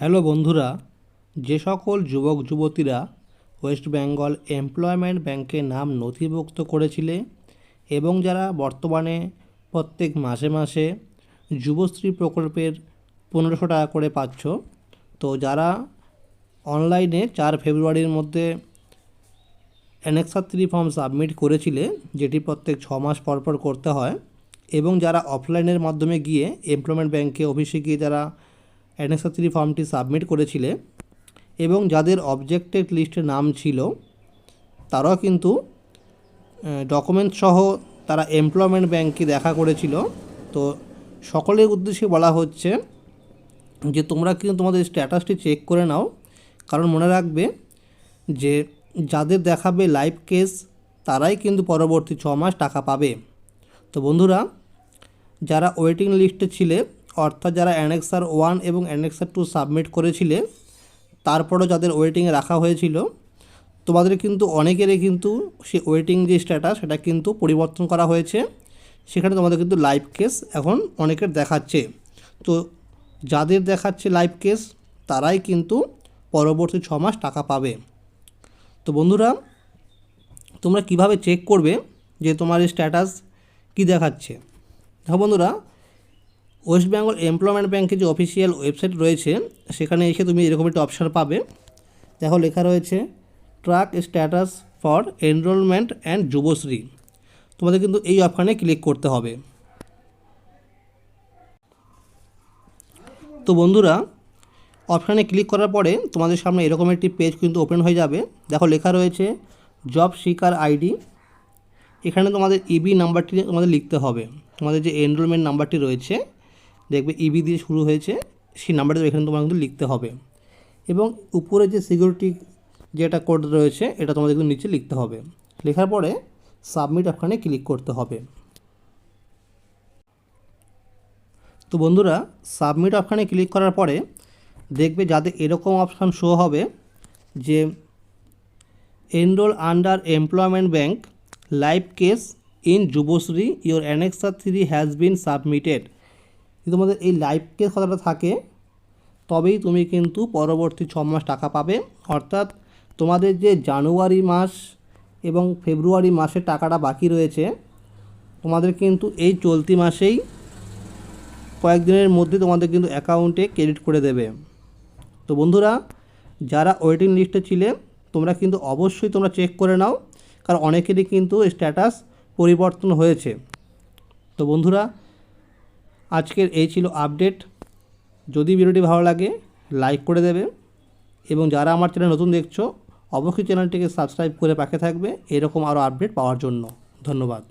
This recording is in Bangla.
হ্যালো বন্ধুরা, যে সকল যুবক যুবতীরা ওয়েস্ট বেঙ্গল এমপ্লয়মেন্ট ব্যাংকে নাম নথিভুক্ত করেছিলে এবং যারা বর্তমানে প্রত্যেক মাসে মাসে যুবশ্রী প্রকল্পের পনেরোশো টাকা করে পাচ্ছ, তো যারা অনলাইনে চার ফেব্রুয়ারির মধ্যে অ্যানেক্সার থ্রি ফর্ম সাবমিট করেছিলে, যেটি প্রত্যেক ছ মাস পর পর করতে হয়, এবং যারা অফলাইনের মাধ্যমে গিয়ে এমপ্লয়মেন্ট ব্যাংকে অফিসে গিয়ে যারা অ্যানেক্সার থ্রি ফর্মটি সাবমিট করেছিলে এবং যাদের অবজেক্টেড লিস্টে নাম ছিল, তারাও কিন্তু ডকুমেন্ট সহ তারা এমপ্লয়মেন্ট ব্যাংকে দেখা করেছিল। তো সকলের উদ্দেশ্যে বলা হচ্ছে যে তোমরা কিন্তু তোমাদের স্ট্যাটাসটি চেক করে নাও। কারণ মনে রাখবে যে যাদের দেখাবে লাইভ কেস তারাই কিন্তু পরবর্তী ছ মাস টাকা পাবে। তো বন্ধুরা, যারা ওয়েটিং লিস্টে ছিলে অর্থাৎ যারা অ্যানেক্সার ওয়ান এবং অ্যানেক্সার টু সাবমিট করেছিলে, তারপরও যাদের ওয়েটিংয়ে রাখা হয়েছিল, তোমাদের কিন্তু অনেকেরই কিন্তু সেই ওয়েটিং যে স্ট্যাটাস, সেটা কিন্তু পরিবর্তন করা হয়েছে। সেখানে তোমাদের কিন্তু লাইভ কেস এখন অনেকের দেখাচ্ছে। তো যাদের দেখাচ্ছে লাইভ কেস, তারাই কিন্তু পরবর্তী ছ মাস টাকা পাবে। তো বন্ধুরা, তোমরা কীভাবে চেক করবে যে তোমার স্ট্যাটাস কী দেখাচ্ছে? দেখো বন্ধুরা ওয়েস্ট বেঙ্গল এমপ্লয়মেন্ট ব্যাংকের যে অফিসিয়াল ওয়েবসাইট রয়েছে, সেখানে এসে তুমি এরকম একটা অপশান পাবে। দেখো, লেখা রয়েছে track status for enrollment and Yuvashree. তোমাদের কিন্তু এই অপশানে ক্লিক করতে হবে। তো বন্ধুরা, অপশানে ক্লিক করার পরে তোমাদের সামনে এরকম একটি পেজ কিন্তু ওপেন হয়ে যাবে। দেখো, লেখা রয়েছে, জব সিকার আইডি। এখানে তোমাদের ইবি নাম্বারটি তোমাদের লিখতে হবে। তোমাদের যে এনরোলমেন্ট নাম্বারটি রয়েছে দেখবে ইবি দিয়ে শুরু হয়েছে, সেই নাম্বারটা এখানে তোমার কিন্তু লিখতে হবে। এবং উপরে যে সিকিউরিটি যেটা কোড রয়েছে, এটা তোমাদের কিন্তু নিচে লিখতে হবে। লেখার পরে সাবমিট অপশানে ক্লিক করতে হবে। তো বন্ধুরা সাবমিট অপশানে ক্লিক করার পরে দেখবে যাতে এরকম অপশান শো হবে যে enroll under employment bank live case in Yuvashree your annexure three has been submitted যদি তোমাদের এই লাইভ কেস কথাটা থাকে, তবেই তুমি কিন্তু পরবর্তী ছ মাস টাকা পাবে। অর্থাৎ তোমাদের যে জানুয়ারি মাস এবং ফেব্রুয়ারি মাসের টাকাটা বাকি রয়েছে, তোমাদের কিন্তু এই চলতি মাসেই কয়েকদিনের মধ্যে তোমাদের কিন্তু অ্যাকাউন্টে ক্রেডিট করে দেবে। তো বন্ধুরা, যারা ওয়েটিং লিস্টে ছিলে, তোমরা কিন্তু অবশ্যই তোমরা চেক করে নাও, কারণ অনেকেরই কিন্তু স্ট্যাটাস পরিবর্তন হয়েছে। তো বন্ধুরা আজকের এই ছিল আপডেট যদি ভিডিওটি ভালো লাগে লাইক করে দেবে। এবং যারা আমার চ্যানেল নতুন দেখছ, অবশ্যই চ্যানেলটিকে সাবস্ক্রাইব করে পাশে থাকবে। এরকম আরও আপডেট পাওয়ার জন্য। ধন্যবাদ।